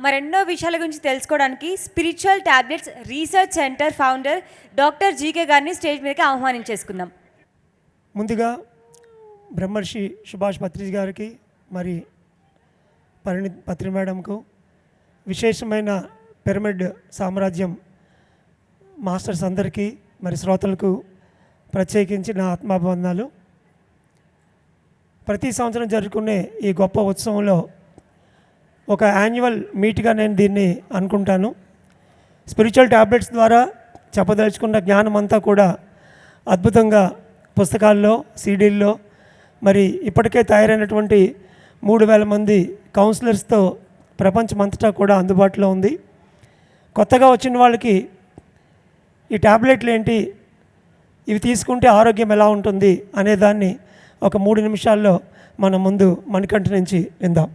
మరెన్నో విషయాల గురించి తెలుసుకోవడానికి spiritual tablets research centre founder doctor GK గారిని స్టేజ్ మీదకి ఆహ్వానించేసుకుందాం ముందుగా బ్రహ్మర్షి సుభాష్ పత్రి గారికి మరి పరిణి పత్రి మేడంకు విశేషమైన పిరమిడ్ సామ్రాజ్యం మాస్టర్స్ అందరికీ మరి శ్రోతలకు ప్రత్యేకించి నా ఆత్మాభివందనాలు. ప్రతి సంవత్సరం జరుపుకునే ఈ గొప్ప ఉత్సవంలో ఒక యాన్యువల్ మీట్గా నేను దీన్ని అనుకుంటాను. స్పిరిచువల్ ట్యాబ్లెట్స్ ద్వారా చెప్పదలుచుకున్న జ్ఞానం అంతా కూడా అద్భుతంగా పుస్తకాల్లో సీడీల్లో మరి ఇప్పటికే తయారైనటువంటి మూడు వేల మంది కౌన్సిలర్స్తో ప్రపంచమంతటా కూడా అందుబాటులో ఉంది. కొత్తగా వచ్చిన వాళ్ళకి ఈ ట్యాబ్లెట్లు ఏంటి ఇవి తీసుకుంటే ఆరోగ్యం ఎలా ఉంటుంది అనేదాన్ని ఒక మూడు నిమిషాల్లో మన ముందు మణికంఠ నుంచి విందాం.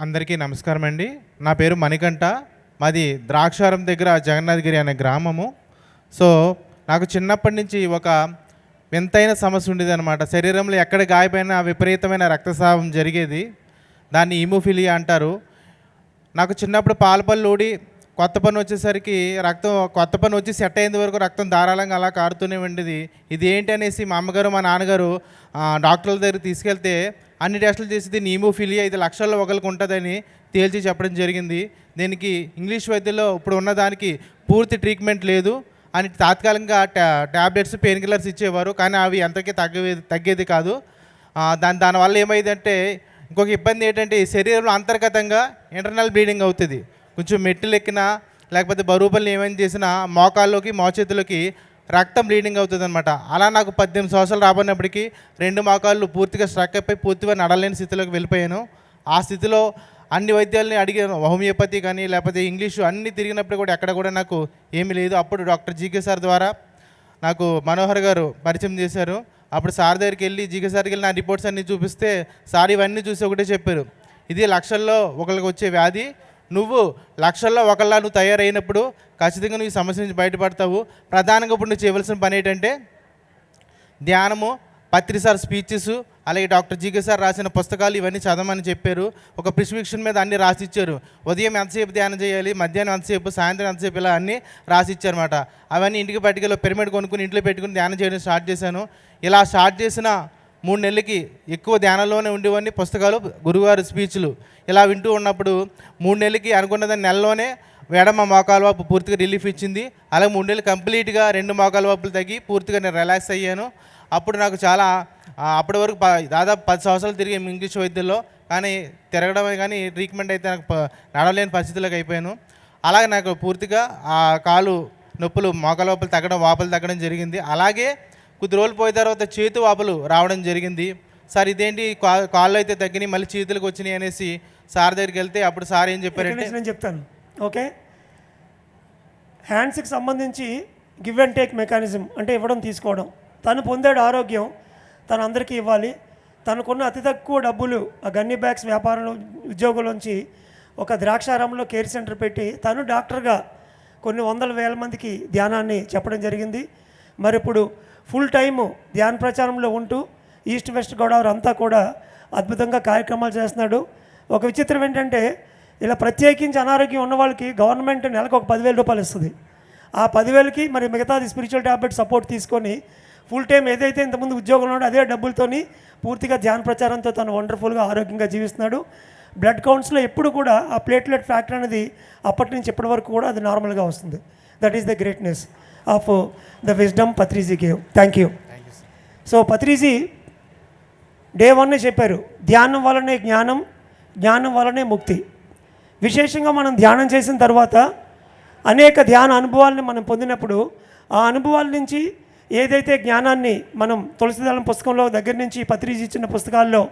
అందరికీ నమస్కారం అండి. నా పేరు మణికంఠ. మాది ద్రాక్షారం దగ్గర జగన్నాథగిరి అనే గ్రామము. సో నాకు చిన్నప్పటి నుంచి ఒక వింతైన సమస్య ఉండేది అనమాట శరీరంలో ఎక్కడ గాయపైన విపరీతమైన రక్తస్రావం జరిగేది. దాన్ని ఈమోఫిలియా అంటారు. నాకు చిన్నప్పుడు పాలపల్లు ఊడి కొత్త పని వచ్చేసరికి రక్తం కొత్త పని వచ్చి సెట్ అయ్యేంత వరకు రక్తం ధారాళంగా అలా కారుతూనే ఉండేది. ఇది ఏంటి అనేసి మా అమ్మగారు మా నాన్నగారు డాక్టర్ల దగ్గర తీసుకెళ్తే అన్ని టెస్టులు చేసి దీన్ని ఈమోఫిలియా ఇది లక్షల్లో ఒకరికి ఉంటుందని తేల్చి చెప్పడం జరిగింది. దీనికి ఇంగ్లీష్ వైద్యంలో ఇప్పుడు ఉన్న దానికి పూర్తి ట్రీట్మెంట్ లేదు. అని తాత్కాలికంగా టా ట్యాబ్లెట్స్ పెయిన్ కిల్లర్స్ ఇచ్చేవారు. కానీ అవి ఎంతకీ తగ్గేది తగ్గేది కాదు. దాని దానివల్ల ఏమైందంటే ఇంకొక ఇబ్బంది ఏంటంటే ఈ శరీరంలో అంతర్గతంగా ఇంటర్నల్ బ్లీడింగ్ అవుతుంది. కొంచెం మెట్లు ఎక్కినా లేకపోతే బరువు పనులు ఏమైనా చేసినా మోకాల్లోకి మోచేతులకి రక్తం బ్లీడింగ్ అవుతుంది అనమాట అలా నాకు పద్దెనిమిది సంవత్సరాలు రాబడినప్పటికీ రెండు మోకాళ్ళు పూర్తిగా స్ట్రక్ అయిపోయి పూర్తిగా నడలేని స్థితిలోకి వెళ్ళిపోయాను. ఆ స్థితిలో అన్ని వైద్యాలని అడిగాను. హోమియోపతి కానీ లేకపోతే ఇంగ్లీషు అన్ని తిరిగినప్పుడు కూడా ఎక్కడ కూడా నాకు ఏమీ లేదు. అప్పుడు డాక్టర్ జీకే సార్ ద్వారా నాకు మనోహర్ గారు పరిచయం చేశారు. అప్పుడు సార్ దగ్గరికి వెళ్ళి జీకే సార్కి వెళ్ళి నా రిపోర్ట్స్ అన్నీ చూపిస్తే సార్ ఇవన్నీ చూసి ఒకటే చెప్పారు. ఇది లక్షల్లో ఒకరికి వచ్చే వ్యాధి. నువ్వు లక్షల్లో ఒకళ్ళ నువ్వు తయారైనప్పుడు ఖచ్చితంగా నువ్వు ఈ సమస్య నుంచి బయటపడతావు. ప్రధానంగా ఇప్పుడు నువ్వు చేయవలసిన పని ఏంటంటే ధ్యానము పత్రి సార్ స్పీచెస్ అలాగే డాక్టర్ జీకే సార్ రాసిన పుస్తకాలు ఇవన్నీ చదవమని చెప్పారు. ఒక ప్రిస్క్రిప్షన్ మీద అన్ని రాసి ఇచ్చారు ఉదయం ఎంతసేపు ధ్యానం చేయాలి మధ్యాహ్నం ఎంతసేపు సాయంత్రం ఎంతసేపు ఇలా అన్నీ రాసి ఇచ్చారన్నమాట అవన్నీ ఇంటికి పట్టుకెళ్ళి పిరమిడ్ కొనుక్కుని ఇంట్లో పెట్టుకుని ధ్యానం చేయడం స్టార్ట్ చేశాను. ఇలా స్టార్ట్ చేసిన మూడు నెలలకి ఎక్కువ ధ్యానంలోనే ఉండేవన్నీ పుస్తకాలు గురువారి స్పీచ్లు ఇలా వింటూ ఉన్నప్పుడు మూడు నెలలకి అనుకున్నదాన్ని నెలలోనే ఎడమ మోకాలు వాపు పూర్తిగా రిలీఫ్ ఇచ్చింది. అలాగే మూడు నెలలు కంప్లీట్గా రెండు మోకాలు వాపులు తగ్గి పూర్తిగా నేను రిలాక్స్ అయ్యాను. అప్పుడు నాకు చాలా అప్పటి వరకు ప- దాదాపు పది సంవత్సరాలు తిరిగి ఇంగ్లీష్ వైద్యంలో కానీ తిరగడమే కానీ ట్రీట్మెంట్ అయితే నాకు నడవలేని పరిస్థితులకు అయిపోయాను. అలాగే నాకు పూర్తిగా ఆ కాలు నొప్పులు మోకాలు వాపులు తగ్గడం వాపులు తగ్గడం జరిగింది. అలాగే కొద్ది రోజులు పోయిన తర్వాత చేతు వాపులు రావడం జరిగింది. సార్ ఇదేంటి? కా- కాళ్ళు అయితే తగ్గినాయి మళ్ళీ చేతులకు వచ్చినాయి అనేసి సార్ దగ్గరికి వెళ్తే అప్పుడు సార్ ఏం చెప్పారంటే నేను చెప్తాను. ఓకే? హ్యాండ్స్కి సంబంధించి గివ్ అండ్ టేక్ మెకానిజం అంటే ఇవ్వడం తీసుకోవడం. తను పొందాడు ఆరోగ్యం తను అందరికీ ఇవ్వాలి. తనకున్న అతి తక్కువ డబ్బులు ఆ గన్ని బ్యాగ్స్ వ్యాపారంలో ఉద్యోగంలోంచి ఒక ద్రాక్షారామంలో కేర్ సెంటర్ పెట్టి తను డాక్టర్గా కొన్ని వందల వేల మందికి ధ్యానాన్ని చెప్పడం జరిగింది. మరి ఇప్పుడు ఫుల్ టైము ధ్యాన ప్రచారంలో ఉంటూ ఈస్ట్ వెస్ట్ గోదావరి అంతా కూడా అద్భుతంగా కార్యక్రమాలు చేస్తున్నాడు. ఒక విచిత్రం ఏంటంటే ఇలా ప్రత్యేకించి అనారోగ్యం ఉన్న వాళ్ళకి గవర్నమెంట్ నెలకు ఒక పదివేల రూపాయలు ఇస్తుంది. ఆ పదివేలకి మరి మిగతాది స్పిరిచువల్ ట్యాబ్లెట్ సపోర్ట్ తీసుకొని ఫుల్ టైం ఏదైతే ఇంతకుముందు ఉద్యోగంలో ఉన్నాడో అదే డబ్బులతోని పూర్తిగా ధ్యాన ప్రచారంతో తను వండర్ఫుల్గా ఆరోగ్యంగా జీవిస్తున్నాడు. బ్లడ్ కౌంట్స్లో ఎప్పుడు కూడా ఆ ప్లేట్లెట్ ఫ్యాక్టర్ అనేది అప్పటి నుంచి ఇప్పటి వరకు కూడా అది నార్మల్గా వస్తుంది. That is the greatness. Of the wisdom Patriji gave. Thank you so Patriji day వన్నే చెప్పారు. ధ్యానం వలనే జ్ఞానం జ్ఞానం వలనే ముక్తి. విశేషంగా మనం ధ్యానం చేసిన తర్వాత అనేక ధ్యాన అనుభవాల్ని మనం పొందినప్పుడు ఆ అనుభవాల నుంచి ఏదైతే జ్ఞానాన్ని మనం తులసిదళం పుస్తకంలో దగ్గర నుంచి పత్రిజీ ఇచ్చిన పుస్తకాల్లో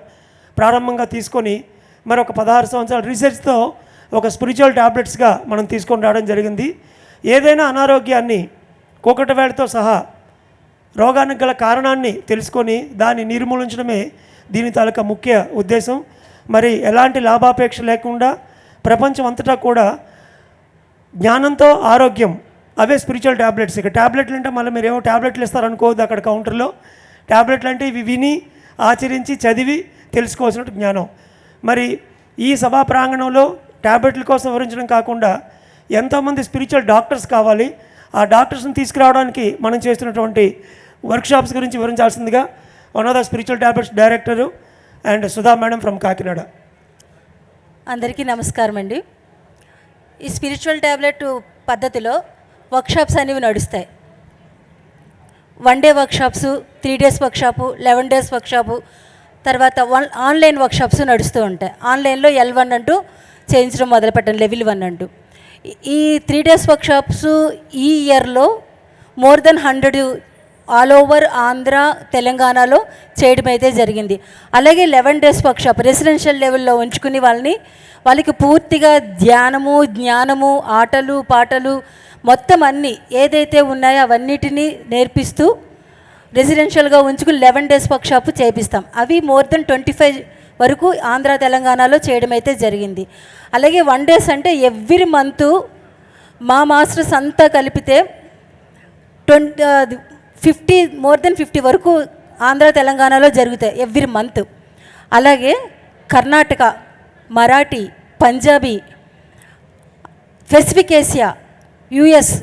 ప్రారంభంగా తీసుకొని మరి ఒక పదహారు సంవత్సరాల రీసెర్చ్తో ఒక స్పిరిచువల్ టాబ్లెట్స్గా మనం తీసుకొని రావడం జరిగింది. ఏదైనా అనారోగ్యాన్ని కోకటవేళతో సహా రోగానికి గల కారణాన్ని తెలుసుకొని దాన్ని నిర్మూలించడమే దీని తాలూకా ముఖ్య ఉద్దేశం. మరి ఎలాంటి లాభాపేక్ష లేకుండా ప్రపంచం అంతటా కూడా జ్ఞానంతో ఆరోగ్యం అవే స్పిరిచువల్ ట్యాబ్లెట్స్ ఇక ట్యాబ్లెట్లు అంటే మళ్ళీ మీరు ఏమో ట్యాబ్లెట్లు ఇస్తారనుకోవద్దు అక్కడ కౌంటర్లో. ట్యాబ్లెట్లు అంటే ఇవి విని ఆచరించి చదివి తెలుసుకోవాల్సిన జ్ఞానం. మరి ఈ సభా ప్రాంగణంలో ట్యాబ్లెట్ల కోసం వివరించడం కాకుండా ఎంతోమంది స్పిరిచువల్ డాక్టర్స్ కావాలి. ఆ డాక్టర్స్ని తీసుకురావడానికి మనం చేస్తున్నటువంటి వర్క్షాప్స్ గురించి వివరించాల్సిందిగా one of the spiritual tablets director and Sudha madam from Kakinada. అందరికీ నమస్కారం అండి. ఈ స్పిరిచువల్ ట్యాబ్లెట్ పద్ధతిలో వర్క్షాప్స్ అనేవి నడుస్తాయి. One day workshops three days workshop eleven days workshop తర్వాత వన్ ఆన్లైన్ వర్క్షాప్స్ నడుస్తూ ఉంటాయి. ఆన్లైన్లో ఎల్ వన్ అంటూ చేయించడం మొదలుపెట్టండి లెవెల్ వన్ అంటూ. ఈ- త్రీ డేస్ వర్క్షాప్స్ ఈ ఇయర్లో more than hundred all over Andhra తెలంగాణలో చేయడం అయితే జరిగింది. అలాగే లెవెన్ డేస్ వర్క్షాప్ రెసిడెన్షియల్ లెవెల్లో ఉంచుకుని వాళ్ళని వాళ్ళకి పూర్తిగా ధ్యానము జ్ఞానము ఆటలు పాటలు మొత్తం అన్నీ ఏదైతే ఉన్నాయో అవన్నిటినీ నేర్పిస్తూ రెసిడెన్షియల్గా ఉంచుకుని లెవెన్ డేస్ వర్క్షాప్ చేపిస్తాం. అవి మోర్ దెన్ ట్వంటీ ఫైవ్ వరకు ఆంధ్ర తెలంగాణలో చేయడం అయితే జరిగింది. అలాగే వన్ డేస్ అంటే ఎవ్రీ మంత్ మా మాస్టర్స్ అంతా కలిపితే twenty fifty more than fifty వరకు ఆంధ్ర తెలంగాణలో జరుగుతాయి ఎవ్రీ మంత్. అలాగే Karnataka Marathi Punjabi Pacific Asia US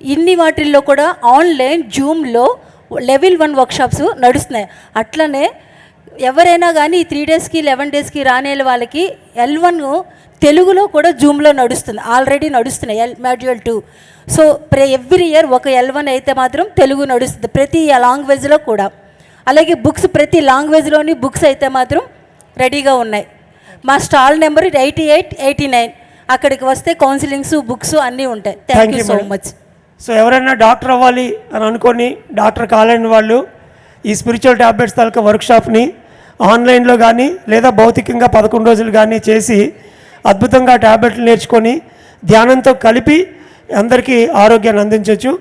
ఇన్ని వాటిల్లో కూడా ఆన్లైన్ జూమ్లో లెవెల్ వన్ వర్క్షాప్స్ నడుస్తున్నాయి. అట్లనే ఎవరైనా కానీ ఈ త్రీ డేస్కి లెవెన్ డేస్కి రానే వాళ్ళకి ఎల్ వన్ తెలుగులో కూడా జూమ్లో నడుస్తుంది ఆల్రెడీ నడుస్తున్నాయి L module two so pray every year ఒక ఎల్ వన్ అయితే మాత్రం తెలుగు నడుస్తుంది ప్రతి లాంగ్వేజ్లో కూడా. అలాగే బుక్స్ ప్రతి లాంగ్వేజ్లోని బుక్స్ అయితే మాత్రం రెడీగా ఉన్నాయి. మా stall number eighty eight eighty nine అక్కడికి వస్తే కౌన్సిలింగ్స్ బుక్స్ అన్నీ ఉంటాయి. Thank you so. Much so ఎవరైనా డాక్టర్ అవ్వాలి అని అనుకొని డాక్టర్ కాలేని వాళ్ళు ఈ స్పిరిచువల్ ట్యాబ్లెట్స్ తాలూకా వర్క్షాప్ని ఆన్లైన్లో కానీ లేదా భౌతికంగా పదకొండు రోజులు కానీ చేసి అద్భుతంగా ట్యాబ్లెట్లు నేర్చుకొని ధ్యానంతో కలిపి అందరికీ ఆరోగ్యాన్ని అందించవచ్చు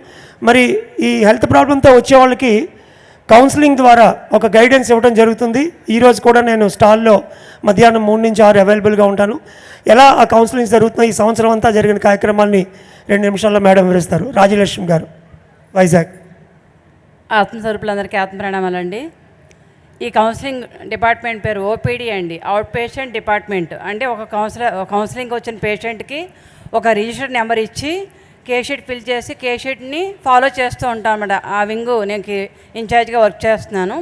మరి ఈ హెల్త్ ప్రాబ్లంతో వచ్చే వాళ్ళకి కౌన్సిలింగ్ ద్వారా ఒక గైడెన్స్ ఇవ్వడం జరుగుతుంది. ఈరోజు కూడా నేను స్టాల్లో మధ్యాహ్నం మూడు నుంచి ఆరు అవైలబుల్గా ఉంటాను. ఎలా ఆ కౌన్సిలింగ్ జరుగుతుందో ఈ సంవత్సరం అంతా జరిగిన కార్యక్రమాల్ని రెండు నిమిషాల్లో మేడం వివరిస్తారు. రాజలక్ష్మి గారు వైజాగ్. ఆత్మస్వరూపులందరికీ ఆత్మ ప్రణామాలండి ఈ కౌన్సిలింగ్ డిపార్ట్మెంట్ పేరు ఓపీడీ అండి. Out patient department. అంటే ఒక కౌన్సిలర్ కౌన్సిలింగ్ వచ్చిన పేషెంట్కి ఒక రిజిస్టర్ నెంబర్ ఇచ్చి కేషీట్ ఫిల్ చేసి కేషీట్ని ఫాలో చేస్తూ ఉంటాం అన్నమాట ఆ వింగు నేను ఇన్ఛార్జ్గా వర్క్ చేస్తున్నాను.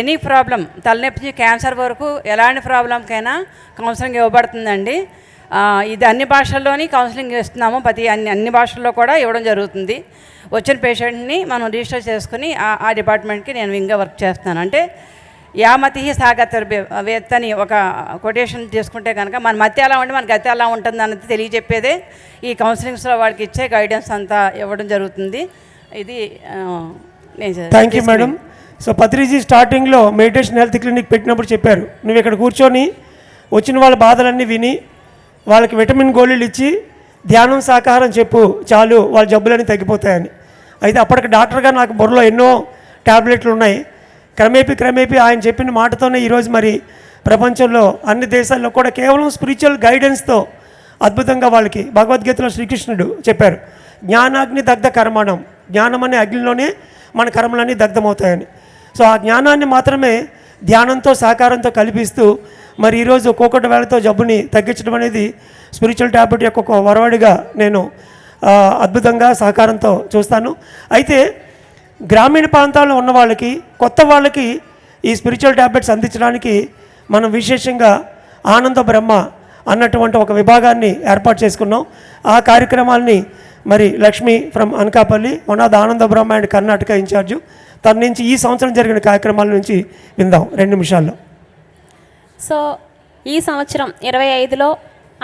ఎనీ ప్రాబ్లం తలనొప్పి నుంచి క్యాన్సర్ వరకు ఎలాంటి ప్రాబ్లంకైనా కౌన్సిలింగ్ ఇవ్వబడుతుందండి. ఇది అన్ని భాషల్లోని కౌన్సిలింగ్ ఇస్తున్నాము. ప్రతి అన్ని అన్ని భాషల్లో కూడా ఇవ్వడం జరుగుతుంది. వచ్చిన పేషెంట్ని మనం రిజిస్టర్ చేసుకుని ఆ- డిపార్ట్మెంట్కి నేను వింగ్గా వర్క్ చేస్తున్నాను. అంటే యామతి సాగత వేత్తని ఒక కొటేషన్ తీసుకుంటే కనుక మన మతి ఎలా ఉంటే మన గతి ఎలా ఉంటుంది అన్నది తెలియజెప్పేదే ఈ కౌన్సిలింగ్స్లో వాడికి ఇచ్చే గైడెన్స్ అంతా ఇవ్వడం జరుగుతుంది. ఇది నేను thank you madam so Patriji స్టార్టింగ్లో మెడిటేషన్ హెల్త్ క్లినిక్ పెట్టినప్పుడు చెప్పారు. నువ్వు ఇక్కడ కూర్చొని వచ్చిన వాళ్ళ బాధలన్నీ విని వాళ్ళకి విటమిన్ గోళీలు ఇచ్చి ధ్యానం సాకారం చెప్పు. చాలు వాళ్ళ జబ్బులన్నీ తగ్గిపోతాయని. అయితే అప్పటికి డాక్టర్గా నాకు బుర్రలో ఎన్నో ట్యాబ్లెట్లు ఉన్నాయి. క్రమేపీ క్రమేపీ ఆయన చెప్పిన మాటతోనే ఈరోజు మరి ప్రపంచంలో అన్ని దేశాల్లో కూడా కేవలం స్పిరిచువల్ గైడెన్స్తో అద్భుతంగా వాళ్ళకి భగవద్గీతలో శ్రీకృష్ణుడు చెప్పారు. జ్ఞానాగ్ని దగ్ధ కర్మణం. జ్ఞానం అనే అగ్నిలోనే మన కర్మలన్నీ దగ్ధమవుతాయని. సో ఆ జ్ఞానాన్ని మాత్రమే ధ్యానంతో సహకారంతో కల్పిస్తూ మరి ఈరోజు ఒక్కొక్కటి వేళతో జబ్బుని తగ్గించడం అనేది స్పిరిచువల్ ట్యాబ్లెట్ యొక్క ఒక వరవడిగా నేను అద్భుతంగా సహకారంతో చూస్తాను. అయితే గ్రామీణ ప్రాంతాల్లో ఉన్న వాళ్ళకి కొత్త వాళ్ళకి ఈ స్పిరిచువల్ ట్యాబ్లెట్స్ అందించడానికి మనం విశేషంగా ఆనంద బ్రహ్మ అన్నటువంటి ఒక విభాగాన్ని ఏర్పాటు చేసుకున్నాం. ఆ కార్యక్రమాల్ని మరి Lakshmi from Anakapalli one of the Ananda Brahma and Karnataka in charge తన నుంచి ఈ సంవత్సరం జరిగిన కార్యక్రమాల నుంచి విందాం రెండు నిమిషాల్లో. సో ఈ సంవత్సరం ఇరవై ఐదులో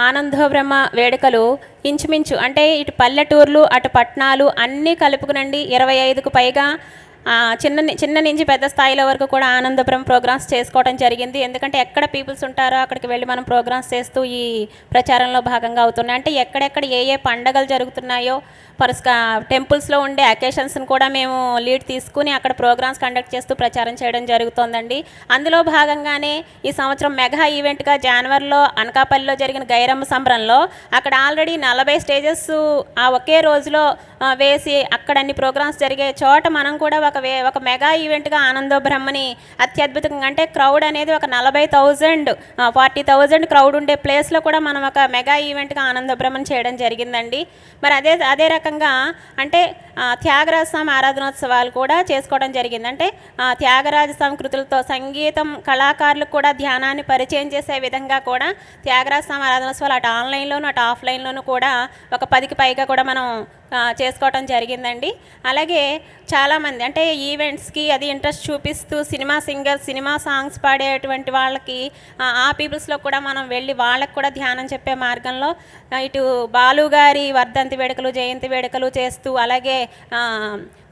ఆనందోబ్రహ్మ వేడుకలు ఇంచుమించు అంటే ఇటు పల్లెటూర్లు అటు పట్టణాలు అన్నీ కలుపుకునండి. ఇరవై ఐదుకు పైగా చిన్న చిన్న నుంచి పెద్ద స్థాయిలో వరకు కూడా ఆనందపురం ప్రోగ్రామ్స్ చేసుకోవడం జరిగింది. ఎందుకంటే ఎక్కడ పీపుల్స్ ఉంటారో అక్కడికి వెళ్ళి మనం ప్రోగ్రామ్స్ చేస్తూ ఈ ప్రచారంలో భాగంగా అవుతున్నాయి. అంటే ఎక్కడెక్కడ ఏ ఏ పండగలు జరుగుతున్నాయో పరస్క టెంపుల్స్లో ఉండే అకేషన్స్ని కూడా మేము లీడ్ తీసుకుని అక్కడ ప్రోగ్రామ్స్ కండక్ట్ చేస్తూ ప్రచారం చేయడం జరుగుతోందండి. అందులో భాగంగానే ఈ సంవత్సరం మెగా ఈవెంట్గా జనవరిలో అనకాపల్లిలో జరిగిన గైరమ్మ సంబరంలో అక్కడ ఆల్రెడీ నలభై స్టేజెస్ ఆ ఒకే రోజులో వేసి అక్కడ అన్ని ప్రోగ్రామ్స్ జరిగే చోట మనం కూడా ఒక వే ఒక మెగా ఈవెంట్గా ఆనందో బ్రహ్మని అత్యద్భుతంగా అంటే క్రౌడ్ అనేది ఒక నలభై థౌజండ్ ఫార్టీ థౌజండ్ క్రౌడ్ ఉండే ప్లేస్లో కూడా మనం ఒక మెగా ఈవెంట్గా ఆనంద బ్రహ్మని చేయడం జరిగిందండి. మరి అదే అదే రకంగా అంటే త్యాగరాజ స్వామి ఆరాధనోత్సవాలు కూడా చేసుకోవడం జరిగింది. అంటే త్యాగరాజ స్వామి కృతులతో సంగీతం కళాకారులకు కూడా ధ్యానాన్ని పరిచయం చేసే విధంగా కూడా త్యాగరాజ స్వామి ఆరాధనోత్సవాలు అటు ఆన్లైన్లోను అటు ఆఫ్లైన్లోను కూడా ఒక పదికి పైగా కూడా మనం చేసుకోవటం జరిగిందండి. అలాగే చాలామంది అంటే ఈవెంట్స్కి అది ఇంట్రెస్ట్ చూపిస్తూ సినిమా సింగర్స్ సినిమా సాంగ్స్ పాడేటువంటి వాళ్ళకి ఆ, పీపుల్స్లో కూడా మనం వెళ్ళి వాళ్ళకు కూడా ధ్యానం చెప్పే మార్గంలో ఇటు బాలు గారి వర్ధంతి వేడుకలు జయంతి వేడుకలు చేస్తూ అలాగే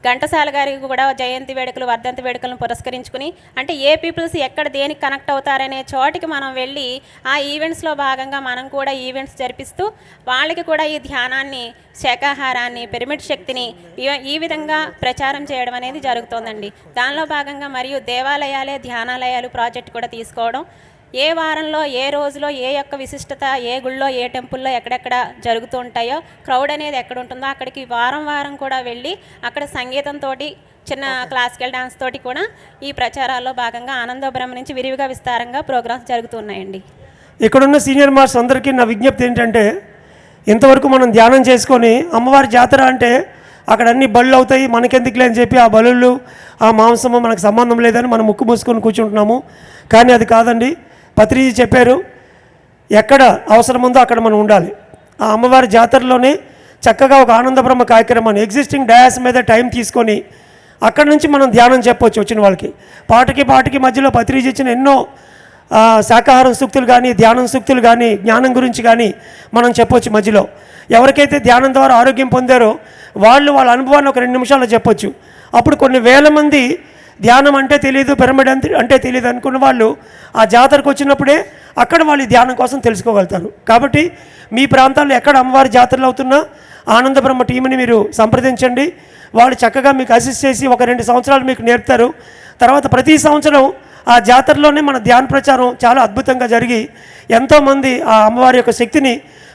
ఘంటసాల గారికి కూడా జయంతి వేడుకలు వర్ధంతి వేడుకలను పురస్కరించుకుని అంటే ఏ పీపుల్స్ ఎక్కడ దేనికి కనెక్ట్ అవుతారనే చోటికి మనం వెళ్ళి ఆ ఈవెంట్స్లో భాగంగా మనం కూడా ఈవెంట్స్ జరిపిస్తూ వాళ్ళకి కూడా ఈ ధ్యానాన్ని శాకాహారాన్ని పిరమిడ్ శక్తిని ఈ- ఈ విధంగా ప్రచారం చేయడం అనేది జరుగుతోందండి. దానిలో భాగంగా మరియు దేవాలయాలే ధ్యానాలయాలు ప్రాజెక్ట్ కూడా తీసుకోవడం ఏ వారంలో ఏ రోజులో ఏ యొక్క విశిష్టత ఏ గుళ్ళో ఏ టెంపుల్లో ఎక్కడెక్కడ జరుగుతూ ఉంటాయో క్రౌడ్ అనేది ఎక్కడ ఉంటుందో అక్కడికి వారం వారం కూడా వెళ్ళి అక్కడ సంగీతంతో చిన్న క్లాసికల్ డాన్స్ తోటి కూడా ఈ ప్రచారాల్లో భాగంగా ఆనందోబ్రహ్మ నుంచి విరివిగా విస్తారంగా ప్రోగ్రామ్స్ జరుగుతున్నాయండి ఇక్కడున్న సీనియర్ మాస్టర్స్ అందరికీ నా విజ్ఞప్తి ఏంటంటే ఇంతవరకు మనం ధ్యానం చేసుకొని అమ్మవారి జాతర అంటే అక్కడ అన్ని బళ్ళు అవుతాయి మనకెందుకులే అని చెప్పి ఆ బలుళ్ళు ఆ మాంసము మనకు సంబంధం లేదని మనం ముక్కు మూసుకొని కూర్చుంటున్నాము. కానీ అది కాదండి. పత్రిజీ చెప్పారు ఎక్కడ అవసరం ఉందో అక్కడ మనం ఉండాలి. ఆ అమ్మవారి జాతరలోనే చక్కగా ఒక ఆనందబ్రహ్మ కార్యక్రమం కార్యక్రమాన్ని ఎగ్జిస్టింగ్ డయాస్ మీద టైం తీసుకొని అక్కడ నుంచి మనం ధ్యానం చెప్పొచ్చు వచ్చిన వాళ్ళకి. పాటకి పాటకి మధ్యలో పత్రిజీ ఇచ్చిన ఎన్నో శాకాహారం సూక్తులు కానీ ధ్యానం సూక్తులు కానీ జ్ఞానం గురించి కానీ మనం చెప్పొచ్చు మధ్యలో. ఎవరికైతే ధ్యానం ద్వారా ఆరోగ్యం పొందారో వాళ్ళు వాళ్ళ అనుభవాన్ని ఒక రెండు నిమిషాల్లో చెప్పొచ్చు. అప్పుడు కొన్ని వేల మంది ధ్యానం అంటే తెలియదు పిరమిడ్ అంటే అంటే తెలియదు అనుకున్న వాళ్ళు ఆ జాతరకు వచ్చినప్పుడే అక్కడ వాళ్ళు ధ్యానం కోసం తెలుసుకోగలుగుతారు. కాబట్టి మీ ప్రాంతాల్లో ఎక్కడ అమ్మవారి జాతరలు అవుతున్నా ఆనంద బ్రహ్మ టీంని మీరు సంప్రదించండి. వాళ్ళు చక్కగా మీకు అసిస్ట్ చేసి ఒక రెండు సంవత్సరాలు మీకు నేర్పుతారు. తర్వాత ప్రతి సంవత్సరం ఆ జాతరలోనే మన ధ్యాన ప్రచారం చాలా అద్భుతంగా జరిగి ఎంతోమంది ఆ అమ్మవారి యొక్క శక్తిని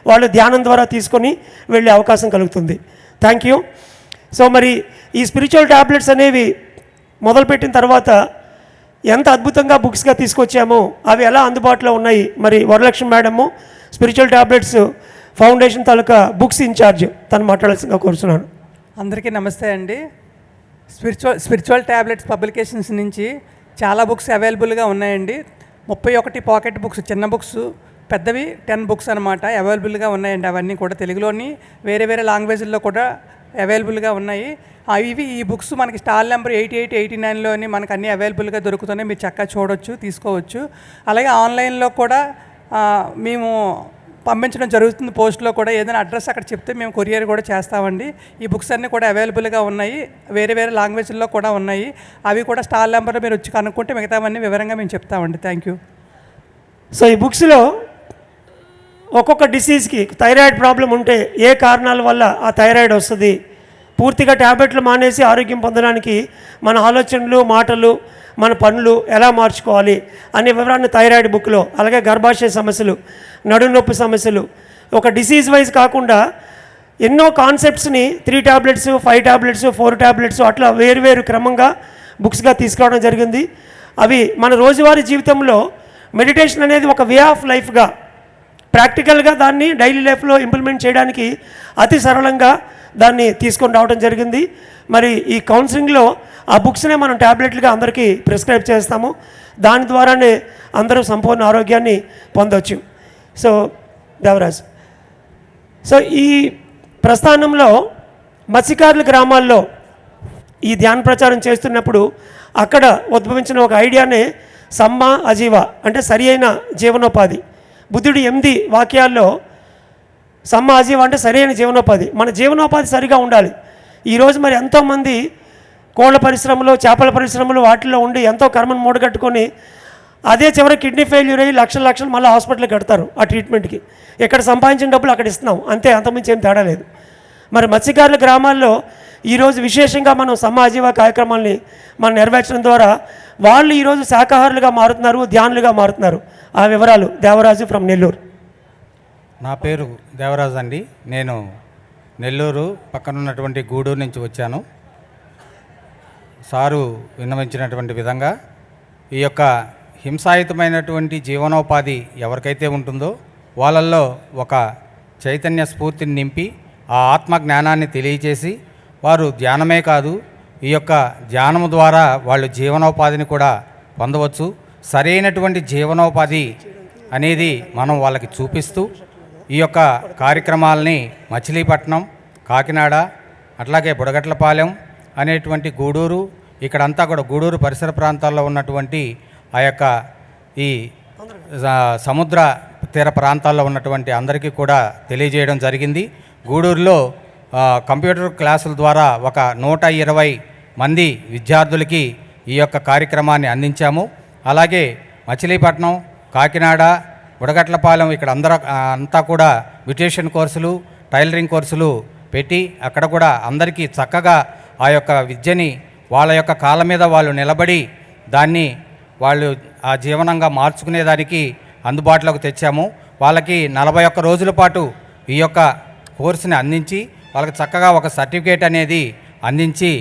వాళ్ళు ధ్యానం ద్వారా తీసుకొని వెళ్ళే అవకాశం కలుగుతుంది. థ్యాంక్ యూ సో మరి ఈ స్పిరిచువల్ ట్యాబ్లెట్స్ అనేవి మొదలుపెట్టిన తర్వాత ఎంత అద్భుతంగా బుక్స్గా తీసుకొచ్చామో అవి ఎలా అందుబాటులో ఉన్నాయి. మరి Varalakshmi madam spiritual tablets foundation తాలూకా బుక్స్ ఇన్ఛార్జ్ తను మాట్లాడాల్సిందిగా కోరుతున్నాను అందరికీ నమస్తే అండి. స్పిరిచువల్ స్పిరిచువల్ ట్యాబ్లెట్స్ పబ్లికేషన్స్ నుంచి చాలా బుక్స్ అవైలబుల్గా ఉన్నాయండి. ముప్పై ఒకటి పాకెట్ బుక్స్ చిన్న బుక్స్ పెద్దవి టెన్ బుక్స్ అనమాట అవైలబుల్గా ఉన్నాయండి. అవన్నీ కూడా తెలుగులోని వేరే వేరే లాంగ్వేజ్ల్లో కూడా అవైలబుల్గా ఉన్నాయి. ఇవి ఈ బుక్స్ మనకి stall number eighty eight eighty నైన్లోని మనకు అన్నీ అవైలబుల్గా దొరుకుతున్నాయి. మీరు చక్కగా చూడొచ్చు తీసుకోవచ్చు. అలాగే ఆన్లైన్లో కూడా మేము పంపించడం జరుగుతుంది. పోస్ట్లో కూడా ఏదైనా అడ్రస్ అక్కడ చెప్తే మేము కొరియర్ కూడా చేస్తామండి. ఈ బుక్స్ అన్నీ కూడా అవైలబుల్గా ఉన్నాయి. వేరే వేరే లాంగ్వేజ్లో కూడా ఉన్నాయి. అవి కూడా స్టాల్ నెంబర్లో మీరు వచ్చి కనుక్కుంటే మిగతావన్నీ వివరంగా మేము చెప్తామండి. Thank you. సో ఈ బుక్స్లో ఒక్కొక్క డిసీజ్కి థైరాయిడ్ ప్రాబ్లం ఉంటే ఏ కారణాల వల్ల ఆ థైరాయిడ్ వస్తుంది? పూర్తిగా ట్యాబ్లెట్లు మానేసి ఆరోగ్యం పొందడానికి మన ఆలోచనలు మాటలు మన పనులు ఎలా మార్చుకోవాలి అనే వివరాన్ని థైరాయిడ్ బుక్లో అలాగే గర్భాశయ సమస్యలు నడునొప్పి సమస్యలు ఒక డిసీజ్ వైజ్ కాకుండా ఎన్నో కాన్సెప్ట్స్ని three tablets five tablets four tablets అట్లా వేరువేరు క్రమంగా బుక్స్గా తీసుకురావడం జరిగింది. అవి మన రోజువారీ జీవితంలో మెడిటేషన్ అనేది ఒక వే ఆఫ్ లైఫ్గా ప్రాక్టికల్గా దాన్ని డైలీ లైఫ్లో ఇంప్లిమెంట్ చేయడానికి అతి సరళంగా దాన్ని తీసుకొని రావడం జరిగింది. మరి ఈ కౌన్సిలింగ్లో ఆ బుక్స్నే మనం ట్యాబ్లెట్లుగా అందరికీ ప్రిస్క్రైబ్ చేస్తాము. దాని ద్వారానే అందరూ సంపూర్ణ ఆరోగ్యాన్ని పొందవచ్చు సో దేవరాజ్. సో ఈ ప్రస్థానంలో మత్స్యకారుల గ్రామాల్లో ఈ ధ్యాన ప్రచారం చేస్తున్నప్పుడు అక్కడ ఉద్భవించిన ఒక ఐడియానే సమ్మ అజీవ అంటే సరి అయిన జీవనోపాధి. బుద్ధుడు ఎనిమిది వాక్యాల్లో సమ్మ అజీవ అంటే సరైన జీవనోపాధి. మన జీవనోపాధి సరిగా ఉండాలి. ఈరోజు మరి ఎంతోమంది కోళ్ళ పరిశ్రమలు చేపల పరిశ్రమలు వాటిల్లో ఉండి ఎంతో కర్మను మూడగట్టుకొని అదే చివరి కిడ్నీ ఫెయిల్యూర్ అయ్యి లక్షల లక్షలు మళ్ళీ హాస్పిటల్కి కడతారు ఆ ట్రీట్మెంట్కి. ఎక్కడ సంపాదించిన డబ్బులు అక్కడ ఇస్తున్నాం. అంతే అంతకుమించి ఏం తేడా లేదు. మరి మత్స్యకారుల గ్రామాల్లో ఈరోజు విశేషంగా మనం సమాజీవ కార్యక్రమాల్ని మనం నెరవేర్చడం ద్వారా వాళ్ళు ఈరోజు శాకాహారులుగా మారుతున్నారు ధ్యానులుగా మారుతున్నారు. ఆ వివరాలు దేవరాజు ఫ్రమ్ నెల్లూరు. నా పేరు దేవరాజు అండి. నేను నెల్లూరు పక్కన ఉన్నటువంటి గూడూరు నుంచి వచ్చాను. సారు విన్నవించినటువంటి విధంగా ఈ యొక్క హింసాయుతమైనటువంటి జీవనోపాధి ఎవరికైతే ఉంటుందో వాళ్ళల్లో ఒక చైతన్య స్ఫూర్తిని నింపి ఆ ఆత్మ జ్ఞానాన్ని తెలియచేసి వారు ధ్యానమే కాదు ఈ యొక్క ధ్యానము ద్వారా వాళ్ళు జీవనోపాధిని కూడా పొందవచ్చు. సరైనటువంటి జీవనోపాధి అనేది మనం వాళ్ళకి చూపిస్తూ ఈ యొక్క కార్యక్రమాలని మచిలీపట్నం కాకినాడ అట్లాగే బుడగట్లపాలెం అనేటువంటి గూడూరు ఇక్కడంతా కూడా గూడూరు పరిసర ప్రాంతాల్లో ఉన్నటువంటి ఆ యొక్క ఈ సముద్ర తీర ప్రాంతాల్లో ఉన్నటువంటి అందరికీ కూడా తెలియజేయడం జరిగింది. గూడూరులో కంప్యూటర్ క్లాసుల ద్వారా ఒక నూట ఇరవై మంది విద్యార్థులకి ఈ యొక్క కార్యక్రమాన్ని అందించాము. అలాగే మచిలీపట్నం కాకినాడ బుడగట్లపాలెం ఇక్కడ అందరూ అంతా కూడా మ్యూటేషన్ కోర్సులు టైలరింగ్ కోర్సులు పెట్టి అక్కడ కూడా అందరికీ చక్కగా ఆ యొక్క విద్యని వాళ్ళ యొక్క కాళ్ళ మీద వాళ్ళు నిలబడి దాన్ని వాళ్ళు ఆ జీవనంగా మార్చుకునేదానికి అందుబాటులోకి తెచ్చాము. వాళ్ళకి నలభై ఒక్క రోజుల పాటు ఈ యొక్క కోర్సుని అందించి వాళ్ళకి చక్కగా ఒక సర్టిఫికేట్ అనేది అందించి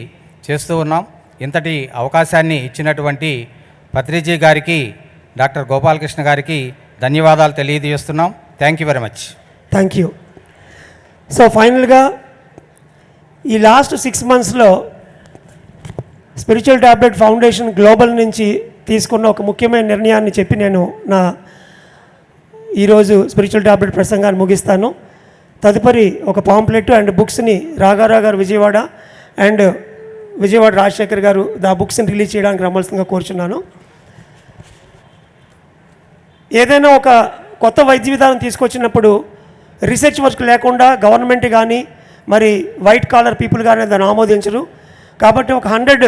చేస్తూ ఉన్నాం. ఇంతటి అవకాశాన్ని ఇచ్చినటువంటి పత్రిజీ గారికి డాక్టర్ గోపాలకృష్ణ గారికి ధన్యవాదాలు తెలియజేస్తున్నాం. Thank you very much thank you so ఫైనల్గా ఈ లాస్ట్ సిక్స్ మంత్స్లో స్పిరిచువల్ టాబ్లెట్ ఫౌండేషన్ గ్లోబల్ నుంచి తీసుకున్న ఒక ముఖ్యమైన నిర్ణయాన్ని చెప్పి నేను నా ఈరోజు స్పిరిచువల్ ట్యాబ్లెట్ ప్రసంగాన్ని ముగిస్తాను. తదుపరి ఒక పాంప్లెట్ అండ్ బుక్స్ని రాఘారావు గారు విజయవాడ అండ్ విజయవాడ రాజశేఖర్ గారు దా బుక్స్ని రిలీజ్ చేయడానికి రమ్మల్సిందిగా కోరుచున్నాను. ఏదైనా ఒక కొత్త వైద్య విధానం తీసుకొచ్చినప్పుడు రీసెర్చ్ వర్క్ లేకుండా గవర్నమెంట్ కానీ మరి వైట్ కాలర్ పీపుల్ కానీ దాన్ని ఆమోదించరు. కాబట్టి ఒక హండ్రెడ్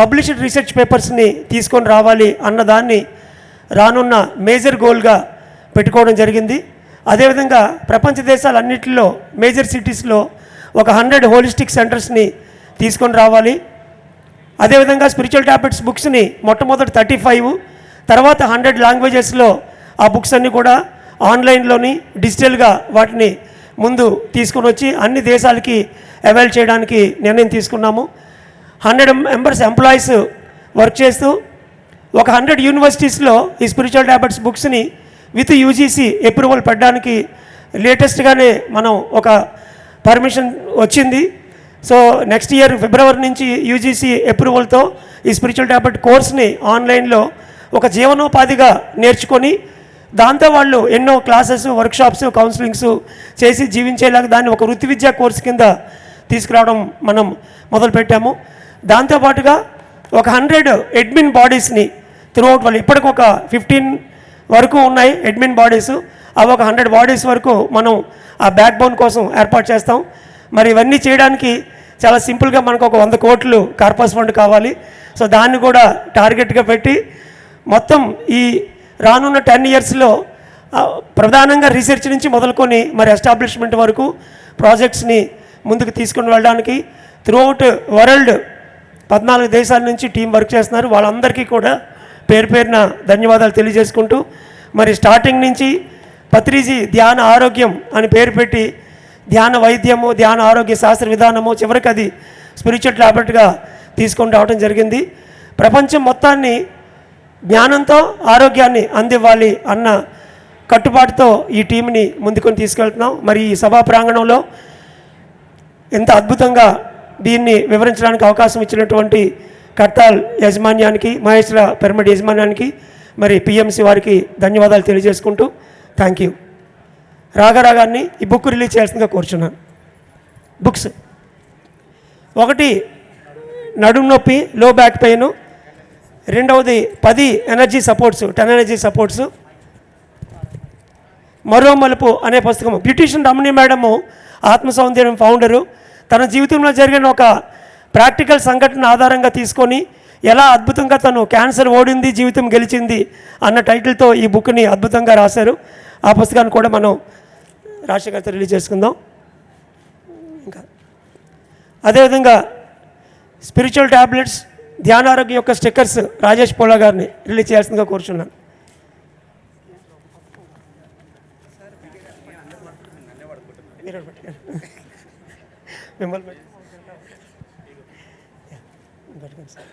పబ్లిష్డ్ రీసెర్చ్ పేపర్స్ని తీసుకొని రావాలి అన్నదాన్ని రానున్న మేజర్ గోల్గా పెట్టుకోవడం జరిగింది. అదేవిధంగా ప్రపంచ దేశాలన్నింటిలో మేజర్ సిటీస్లో ఒక హండ్రెడ్ హోలిస్టిక్ సెంటర్స్ని తీసుకొని రావాలి. అదేవిధంగా స్పిరిచువల్ ట్యాబ్లెట్స్ బుక్స్ని మొట్టమొదటి థర్టీ ఫైవ్ తర్వాత హండ్రెడ్ లాంగ్వేజెస్లో ఆ బుక్స్ అన్నీ కూడా ఆన్లైన్లోని డిజిటల్గా వాటిని ముందు తీసుకొని వచ్చి అన్ని దేశాలకి అవైల్ చేయడానికి నిర్ణయం తీసుకున్నాము. హండ్రెడ్ మెంబర్స్ ఎంప్లాయీస్ వర్క్ చేస్తూ ఒక హండ్రెడ్ యూనివర్సిటీస్లో ఈ స్పిరిచువల్ ట్యాబ్లెట్స్ బుక్స్ని విత్ యూజీసీ అప్రూవల్ పెట్టడానికి లేటెస్ట్గానే మనం ఒక పర్మిషన్ వచ్చింది. సో నెక్స్ట్ ఇయర్ ఫిబ్రవరి నుంచి యూజీసీ అప్రూవల్తో ఈ స్పిరిచువల్ టాబ్లెట్ కోర్స్ని ఆన్లైన్లో ఒక జీవనోపాధిగా నేర్చుకొని దాంతో వాళ్ళు ఎన్నో క్లాసెస్ వర్క్షాప్స్ కౌన్సిలింగ్స్ చేసి జీవించేలాగా దాన్ని ఒక వృత్తి విద్యా కోర్సు కింద తీసుకురావడం మనం మొదలుపెట్టాము. దాంతోపాటుగా ఒక హండ్రెడ్ అడ్మిన్ బాడీస్ని త్రూఅవుట్ వాళ్ళు ఇప్పటికి ఒక ఫిఫ్టీన్ వరకు ఉన్నాయి అడ్మిన్ బాడీస్ అవి ఒక హండ్రెడ్ బాడీస్ వరకు మనం ఆ బ్యాక్ బోన్ కోసం ఏర్పాటు చేస్తాం. మరి ఇవన్నీ చేయడానికి చాలా సింపుల్గా మనకు ఒక వంద కోట్లు కార్పస్ ఫండ్ కావాలి. సో దాన్ని కూడా టార్గెట్గా పెట్టి మొత్తం ఈ రానున్న టెన్ ఇయర్స్లో ప్రధానంగా రీసెర్చ్ నుంచి మొదలుకొని మరి ఎస్టాబ్లిష్మెంట్ వరకు ప్రాజెక్ట్స్ని ముందుకు తీసుకుని వెళ్ళడానికి త్రూఅవుట్ వరల్డ్ పద్నాలుగు దేశాల నుంచి టీం వర్క్ చేస్తున్నారు. వాళ్ళందరికీ కూడా పేరు పేరున ధన్యవాదాలు తెలియజేసుకుంటూ మరి స్టార్టింగ్ నుంచి పత్రిజీ ధ్యాన ఆరోగ్యం అని పేరు పెట్టి ధ్యాన వైద్యము ధ్యాన ఆరోగ్య శాస్త్ర విధానము చివరికి అది స్పిరిచువల్ టాబ్లెట్గా తీసుకొని రావడం జరిగింది. ప్రపంచం మొత్తాన్ని జ్ఞానంతో ఆరోగ్యాన్ని అందివ్వాలి అన్న కట్టుబాటుతో ఈ టీంని ముందుకొని తీసుకెళ్తున్నాం. మరి ఈ సభా ప్రాంగణంలో ఎంత అద్భుతంగా దీన్ని వివరించడానికి అవకాశం ఇచ్చినటువంటి కట్టాల్ యజమాన్యానికి మహేశ్వర పిరమిడ్ యజమాన్యానికి మరి పిఎంసి వారికి ధన్యవాదాలు తెలియజేసుకుంటూ థ్యాంక్ యూ రాగారాగాన్ని ఈ బుక్ రిలీజ్ చేయాల్సిందిగా కోరుచున్నాను. బుక్స్ ఒకటి నడుము నొప్పి లో బ్యాక్ పెయిన్ రెండవది పది energy supports ten energy supports మరో మలుపు అనే పుస్తకం బ్యూటిషియన్ రమణి మేడము ఆత్మ సౌందర్యం ఫౌండరు తన జీవితంలో జరిగిన ఒక ప్రాక్టికల్ సంఘటన ఆధారంగా తీసుకొని ఎలా అద్భుతంగా తను క్యాన్సర్ ఓడింది జీవితం గెలిచింది అన్న టైటిల్తో ఈ బుక్ని అద్భుతంగా రాశారు. ఆ పుస్తకాన్ని కూడా మనం రాజశేఖర్తో రిలీజ్ చేసుకుందాం. ఇంకా అదేవిధంగా స్పిరిచువల్ ట్యాబ్లెట్స్ ధ్యానారోగ్యం యొక్క స్టిక్కర్స్ రాజేష్ పోలా గారిని రిలీజ్ చేయాల్సిందిగా కోరుచున్నాను. మిమ్మల్ని పెట్టుకోండి సార్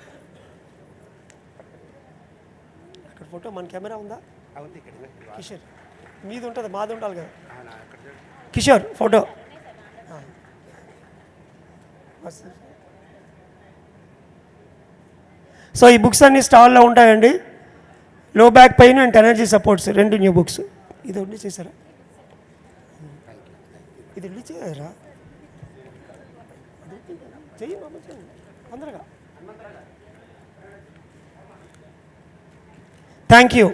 అక్కడ ఫోటో మన కెమెరా ఉందా? కిషోర్. మీది ఉంటుంది మాది ఉండాలి కదా కిషోర్ ఫోటో. సో ఈ బుక్స్ అన్ని స్టాల్లో ఉంటాయండి. Low back pain and energy supports రెండు న్యూ బుక్స్. ఇది ఉండి చేశారా? ఇది ఉండి బాబు, చెయ్యి. తొందరగా. Thank you.